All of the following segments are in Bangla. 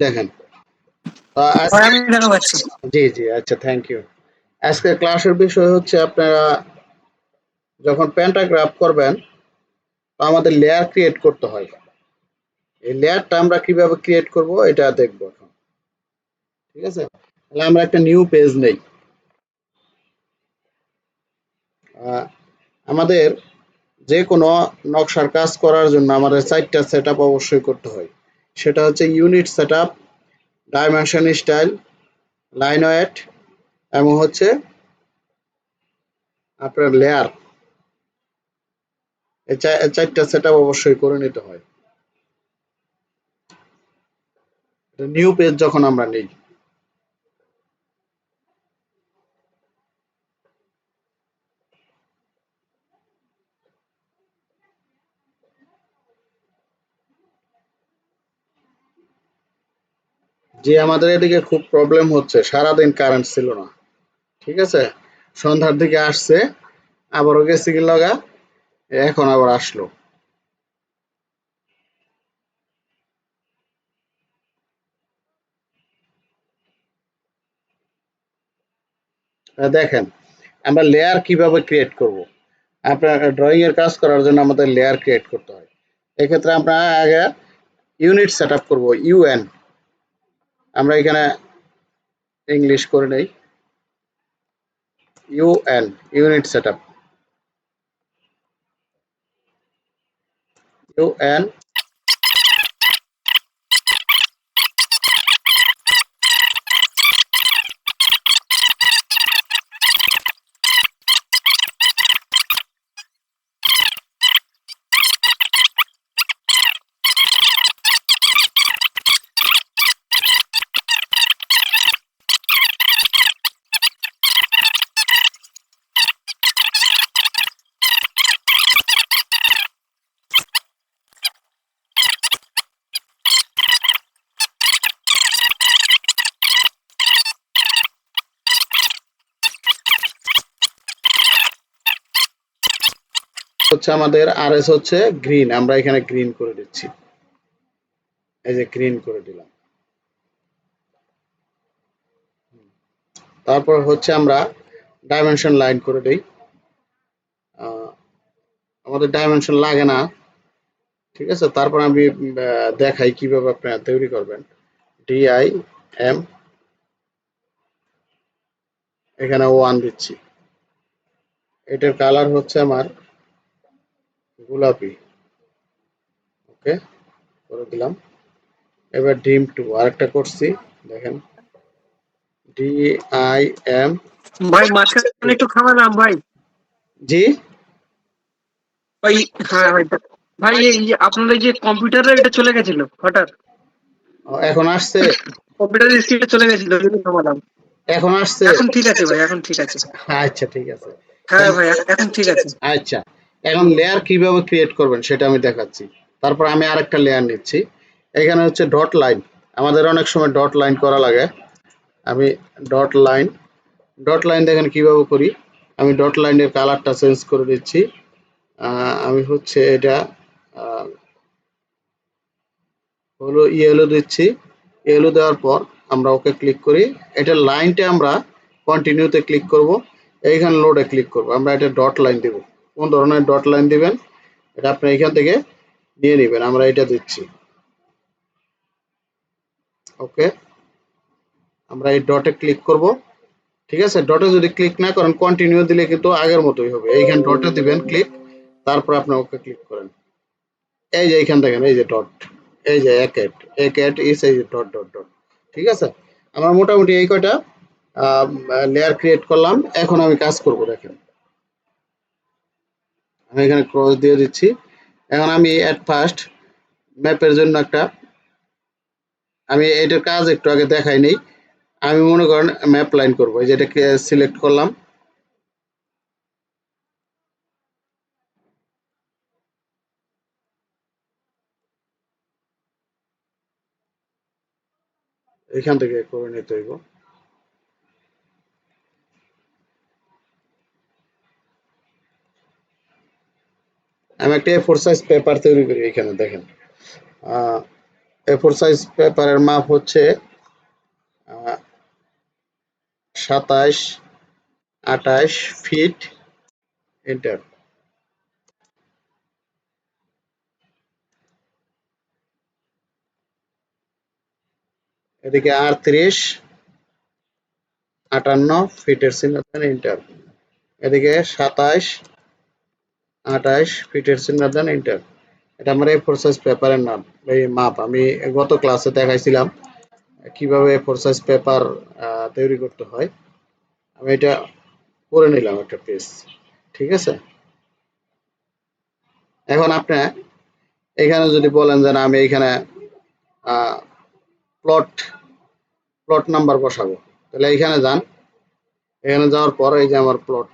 দেখেন। জি জি আচ্ছা থ্যাংক ইউ আজকের ক্লাসের বিষয় হচ্ছে আপনারা যখন প্যান্টাগ্রাফ করবেন আমাদের লেয়ার ক্রিয়েট করতে হয়। এই লেয়ারটা আমরা কীভাবে ক্রিয়েট করব এটা দেখব এখন। ঠিক আছে? তাহলে আমরা একটা নিউ পেজ নেই। আমাদের যে কোনো নকশার কাজ করার জন্য আমাদের চারটা সেট অবশ্যই করতে হয়। সেটা হচ্ছে unit set up dimension style line weight এবং হচ্ছে আপনার লেয়ার চারটা সেট অবশ্যই করে নিতে হয়। নিউ পেজ যখন আমরা নেই। যে আমাদের এদিকে খুব প্রবলেম হচ্ছে, সারাদিন কারেন্ট ছিল না। ঠিক আছে? সন্ধ্যার দিকে আসছে, আবারও গেছে কি লগা? এখন আবার আসলো। দেখেন, আমরা লেয়ার কীভাবে ক্রিয়েট করব? আপনার ড্রয়িং এর কাজ করার জন্য আমাদের লেয়ার ক্রিয়েট করতে হয়। এক্ষেত্রে আমরা আগে ইউনিট সেট আপ করব ইউএন আমরা এখানে ইংলিশ করে নেই। UN unit set up UN হচ্ছে আমাদের আর এস হচ্ছে গ্রিন, আমরা এখানে গ্রিন করে দিচ্ছি। এই যে গ্রিন করে দিলাম। তারপর হচ্ছে আমরা ডাইমেনশন লাইন করে দেই। আমাদের ডাইমেনশন লাগে না, ঠিক আছে? তারপর আমি দেখাই কীভাবে আপনারা তৈরি করবেন। ডিআই এম এখানে ওয়ান দিচ্ছি। এটার কালার হচ্ছে আমার গোলাপি। ওকে করে দিলাম। এবার ডিম টু আরেকটা করছি দেখেন। ডি আই এম ভাই মাঝখানে একটু খামালাম ভাই। জি? ভাই হ্যাঁ ভাই ভাই আপনাদের যে কম্পিউটারে এটা চলে গেছিল হঠাৎ। এখন আসছে? কম্পিউটারের স্ক্রিনে চলে গেছিল খামালাম এখন আসছে? এখন ঠিক আছে ভাই এখন ঠিক আছে। আচ্ছা ঠিক আছে। হ্যাঁ ভাই এখন ঠিক আছে। আচ্ছা। এখন লেয়ার কীভাবে ক্রিয়েট করবেন সেটা আমি দেখাচ্ছি। তারপর আমি আরেকটা লেয়ার নিচ্ছি। এখানে হচ্ছে ডট লাইন আমাদের অনেক সময় ডট লাইন করা লাগে। আমি ডট লাইন ডট লাইন দেখেন কীভাবে করি। আমি ডট লাইনের কালারটা চেঞ্জ করে দিচ্ছি। আমি হচ্ছে এটা হলো ইয়েলো দিচ্ছি। ইয়েলো দেওয়ার পর আমরা ওকে ক্লিক করি। এটা লাইনটা আমরা কন্টিনিউতে ক্লিক করব। এইখানে লোডে ক্লিক করব। আমরা এটা ডট লাইন দেব। কোন ধরনের ডট লাইন দিবেন, এটা আপনি এখান থেকে নিয়ে নেবেন, আমরা এটা দিচ্ছি। ওকে, আমরা এই ডটে ক্লিক করব। ঠিক আছে? ডটে যদি ক্লিক না করেন কন্টিনিউ দিলে কিন্তু আগের মতোই হবে। এইখানে ডটে দিবেন ক্লিক তারপর আপনি ওকে ক্লিক করেন। এই যে এইখান দেখেন, এই যে ডট এই যে এক এট এক এট ইস এই যে ডট ডট ডট ঠিক আছে? আমরা মোটামুটি এই কয়টা লেয়ার ক্রিয়েট করলাম। এখন আমি কাজ করব, দেখেন। আমি এখানে ক্রস দিয়ে দিচ্ছি। এখন আমি অ্যাট ফার্স্ট ম্যাপের জন্য একটা আমি এটার কাজ একটু আগে দেখাই নেই। আমি মনে করেন ম্যাপ লাইন করব, এই যেটাকে সিলেক্ট করলাম। এখান থেকে করে নিতে হইব। আমি একটা এ ফোর সাইজ পেপার তৈরি করি এখানে, দেখেন। এ ফোর সাইজ পেপারের মাপ হচ্ছে সাতাশ আঠাশ ফিট এন্টার এদিকে আটত্রিশ, আটান্ন ফিটের চিহ্ন এন্টার এদিকে সাতাশ আঠাশ ফিটের চিহ্ন দেন এন্টার এটা আমার এই ফোর সাইজ পেপারের নাম। এই মাপ আমি গত ক্লাসে দেখাইছিলাম কীভাবে এ ফোর সাইজ পেপার তৈরি করতে হয়। আমি এটা করে নিলাম একটা পেজ ঠিক আছে? এখন আপনি এখানে যদি বলেন যে আমি এখানে প্লট প্লট নাম্বার বসাবো, তাহলে এখানে যান। এখানে যাওয়ার পর এই যে আমার প্লট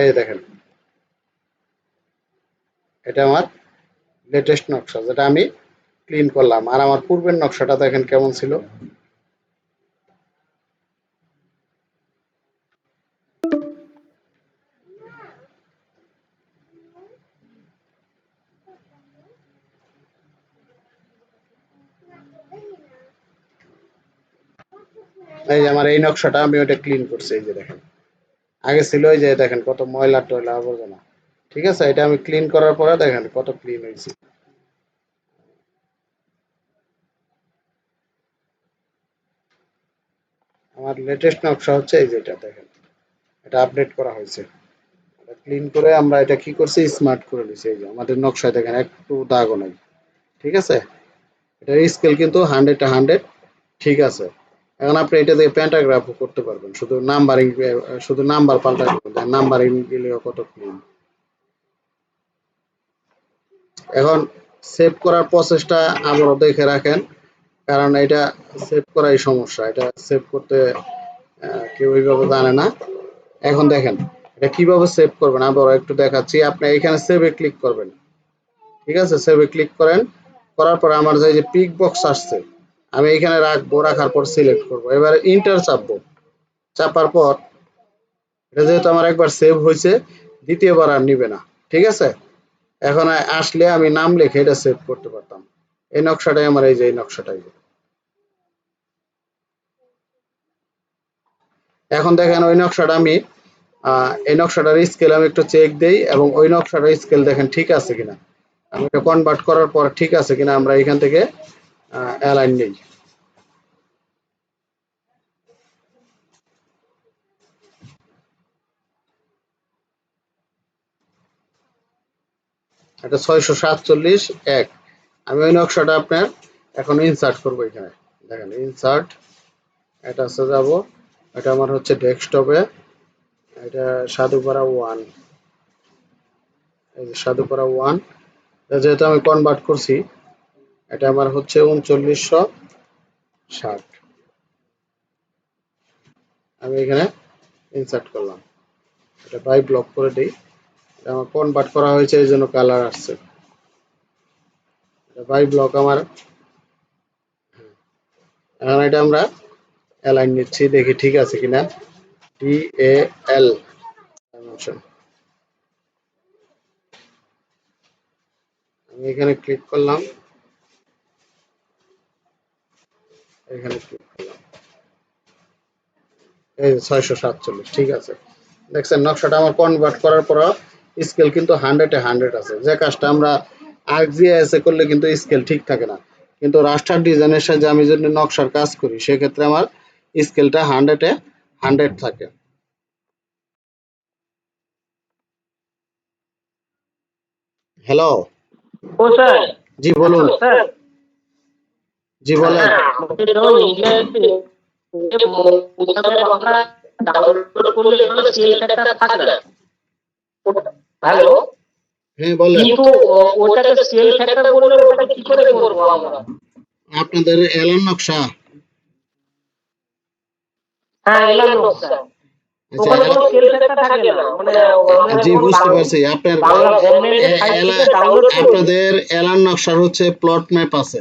এই দেখেন। এটা আমার লেটেস্ট নকশা, যেটা আমি ক্লিন করলাম। আর আমার পূর্বের নকশাটা দেখেন কেমন ছিল। এই যে আমার এই নকশাটা আমি ওটা ক্লিন করছি, এই যে দেখেন। আগে ছিল ওই যে দেখেন কত ময়লা টয়লা আবর্জনা। ঠিক আছে? এটা আমি ক্লিন করার পরে দেখেন কত ক্লিন হয়েছে। আমার লেটেস্ট নকশা হচ্ছে এই যেটা দেখেন। এটা আপডেট করা হয়েছে। ক্লিন করে আমরা এটা কি করছি? স্মার্ট করে নিছি এই যে। আমাদের নকশায় দেখেন একটু দাগও নাই। ঠিক আছে? এটা স্কেল কিন্তু হান্ড্রেড হান্ড্রেড ঠিক আছে? এখন আপনি এটা দিয়ে প্যান্টাগ্রাফও করতে পারবেন। শুধু নাম্বারিং শুধু নাম্বার পাল্টা নাম্বারিং দিলেও কত ক্লিন এখন সেভ করার প্রসেসটা আবারও দেখে রাখেন, কারণ এটা সেভ করাই সমস্যা। এটা সেভ করতে কেউ এইভাবে জানে না। এখন দেখেন, এটা কীভাবে সেভ করবেন? আবারও একটু দেখাচ্ছি। আপনি এখানে সেভে ক্লিক করবেন। ঠিক আছে? সেভে ক্লিক করেন, করার পর আমার যে পিক বক্স আসছে আমি এখানে রাখব, রাখার পর সিলেক্ট করব। এবারে ইন্টার চাপবো। চাপার পর, এটা যেহেতু আমার একবার সেভ হয়েছে, দ্বিতীয়বার আর নিবে না। ঠিক আছে? এখন আসলে আমি নাম লিখে এটা সেভ করতে পারতাম। এই নকশাটাই আমার, এই যে এই নকশাটাই। এখন দেখেন ওই নকশাটা আমি এই নকশাটার স্কেল আমি একটু চেক দেই এবং ওই নকশাটার স্কেল দেখেন ঠিক আছে কিনা। আমি এটা কনভার্ট করার পর ঠিক আছে কিনা আমরা এখান থেকে অ্যালাইন নেই। এটা ছয়শো সাতচল্লিশ, এক। আমি ওই নকশাটা আপনার এখন ইনসার্ট করব এখানে। দেখেন ইনসার্ট এটা হচ্ছে যাব, এটা আমার হচ্ছে ডেস্কটপে এটা সাধুপাড়া ওয়ান এই যে সাধুপাড়া ওয়ান যেহেতু আমি কনভার্ট করছি এটা আমার হচ্ছে উনচল্লিশশো ষাট। আমি এখানে ইনসার্ট করলাম। এটা বাই ব্লক করে দিই। এটা আমার কনভার্ট করা হয়েছে, এই জন্য কালার আসছে। এটা বাই ব্লক আমার এখন এটা আমরা অ্যালাইন নিচ্ছি, দেখি ঠিক আছে কিনা। ডি এ এল আমি এখানে ক্লিক করলাম। এখানে ক্লিক করলাম এই ছয়শো সাতচল্লিশ ঠিক আছে। দেখছেন নকশাটা আমার কনভার্ট করার পর স্কেল কিন্তু হান্ড্রেডে হান্ড্রেড আছে। যে কাজটা আমরা আরজিএস এ করলে কিন্তু স্কেল ঠিক থাকে না। কিন্তু রাস্টার ডিজাইনের সাথে আমি যদি নকশার কাজ করি সেক্ষেত্রে আমার স্কেলটা হান্ড্রেডে হান্ড্রেড থাকে। হ্যালো জি বলুন। স্যার জি বলেন। আমাকে ধরুন ইন্ডিয়াতে যে মোতাবেক আমরা ডাউনলোড করলে এখানে সেল ফ্যাক্টর থাকে না হ্যালো? হ্যাঁ বলেন। কিন্তু ওটাকে সেল ফ্যাক্টর ওটাকে কি করে করব আমরা? আপনাদের এলান নকশা? হ্যাঁ এলাম নকশা। আচ্ছা ওখানে কোনো সেল ফ্যাক্টর থাকে না। মানে জি বুঝতে পারছি। আপনার আপনাদের এলান নকশার হচ্ছে প্লট ম্যাপ আছে।